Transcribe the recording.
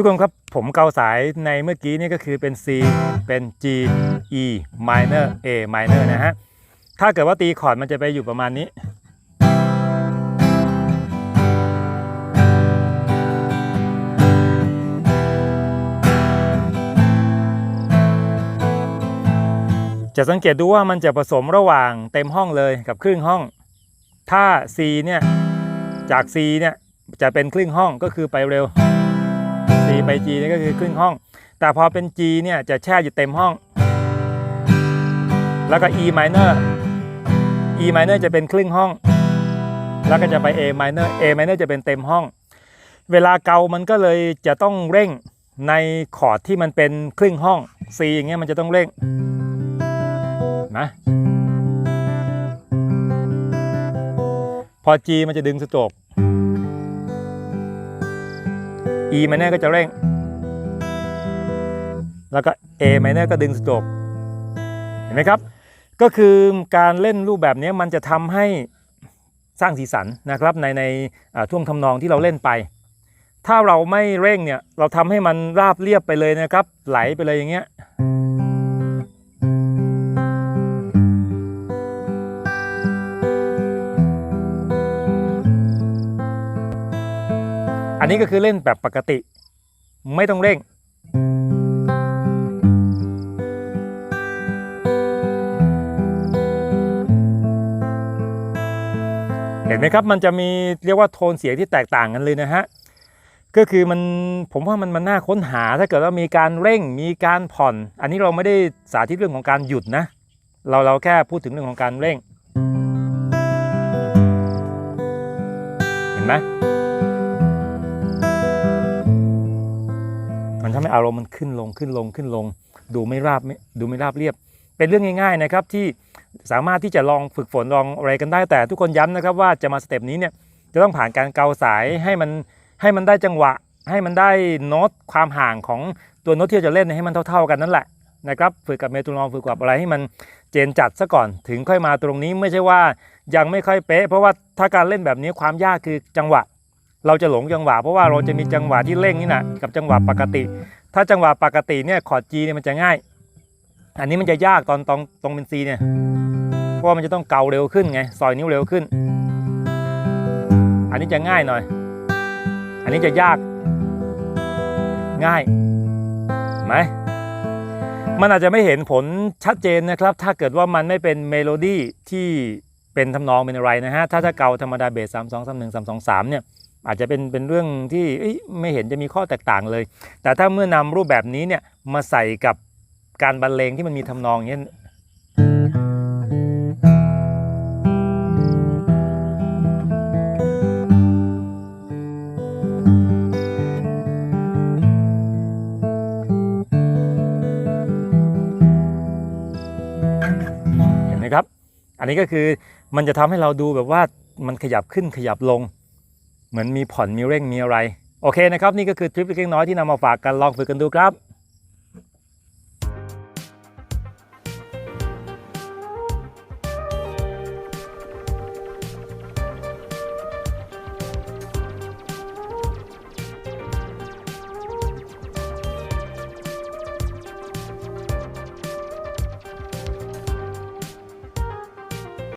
ทุกคนครับผมเกาสายในเมื่อกี้นี่ก็คือเป็น C เป็น G E minor A minor นะฮะ ถ้าเกิดว่าตีคอร์ดมันจะไปอยู่ประมาณนี้ จะสังเกตดูว่ามันจะผสมระหว่างเต็มห้องเลยกับครึ่งห้อง ถ้า C เนี่ย จาก C เนี่ย จะเป็นครึ่งห้องก็คือไปเร็ว C ไป G นี่ก็คือครึ่งห้อง แต่พอเป็น G เนี่ยจะแช่อยู่เต็มห้อง แล้วก็ E minor E minor จะเป็นครึ่งห้อง แล้วก็จะไป A minor A minor จะเป็นเต็มห้อง เวลาเกามันก็เลยจะต้องเร่งในคอร์ดที่มันเป็นครึ่งห้อง C อย่างเงี้ยมันจะต้องเร่งนะพอ G มันจะดึงสโตรก E minor ก็จะเร่ง แล้วก็ A minor ก็ดึงสโตรกเห็นไหมครับ ก็คือการเล่นรูปแบบนี้มันจะทำให้สร้างสีสันนะครับในในท่วงทำนองที่เราเล่นไป ถ้าเราไม่เร่งเนี่ยเราทำให้มันราบเรียบไปเลยนะครับ ไหลไปเลยอย่างเงี้ย นนี้ก็คือเล่นแบบปกติ ไม่ต้องเร่ง เห็นไหมครับมันจะมีเรียกว่าโทนเสียงที่แตกต่างกันเลยนะฮะก็คือมันผมว่ามันมันน่าค้นหาถ้าเกิดว่ามีการเร่งมีการผ่อน อันนี้เราไม่ได้สาธิตเรื่องของการหยุดนะ เราเราแค่พูดถึงเรื่องของการเร่ง เห็นไหม มันทำให้อารมณ์มันขึ้นลงขึ้นลงขึ้นลง ดูไม่ราบไม่ดูไม่ราบเรียบ เป็นเรื่องง่ายๆนะครับที่สามารถที่จะลองฝึกฝนลองอะไรกันได้ แต่ทุกคนย้ำนะครับว่าจะมาสเต็ปนี้เนี่ยจะต้องผ่านการเกาสายให้มันให้มันได้จังหวะ ให้มันได้โน้ตความห่างของตัวโน้ตที่จะเล่นให้มันเท่า ๆกันนั่นแหละนะครับฝึกกับเมโทรนอมฝึกกับอะไรให้มันเจนจัดซะก่อนถึงค่อยมาตรงนี้ไม่ใช่ว่ายังไม่ค่อยเป๊ะ เพราะว่าถ้าการเล่นแบบนี้ความยากคือจังหวะ เราจะหลงจังหวะเพราะว่าเราจะมีจังหวะที่เร่งนี่นะกับจังหวะปกติ ถ้าจังหวะปกติเนี่ยคอร์ด G เนี่ยมันจะง่าย อันนี้มันจะยากตอนตรงตรงเป็น C เนี่ยเพราะมันจะต้องเกาเร็วขึ้นไงซอยนิ้วเร็วขึ้น อันนี้จะง่ายหน่อย อันนี้จะยากง่ายไหมมันอาจจะไม่เห็นผลชัดเจนนะครับ ถ้าเกิดว่ามันไม่เป็นเมโลดี้ที่เป็นทำนองเป็นอะไรนะฮะ ถ้าถ้าเกาธรรมดาเบสสามสองสามหนึ่งสามสองสามเนี่ย อาจจะเป็นเป็นเรื่องที่ไม่เห็นจะมีข้อแตกต่างเลย แต่ถ้าเมื่อนำรูปแบบนี้เนี่ยมาใส่กับการบรรเลงที่มันมีทำนองอย่างเงี้ยเห็นไหมครับ อันนี้ก็คือมันจะทำให้เราดูแบบว่ามันขยับขึ้นขยับลง เหมือนมีผ่อนมีเร่งมีอะไร โอเคนะครับ นี่ก็คือทริปเล็กน้อยที่นำมาฝากกันลองฝึกกันดูครับ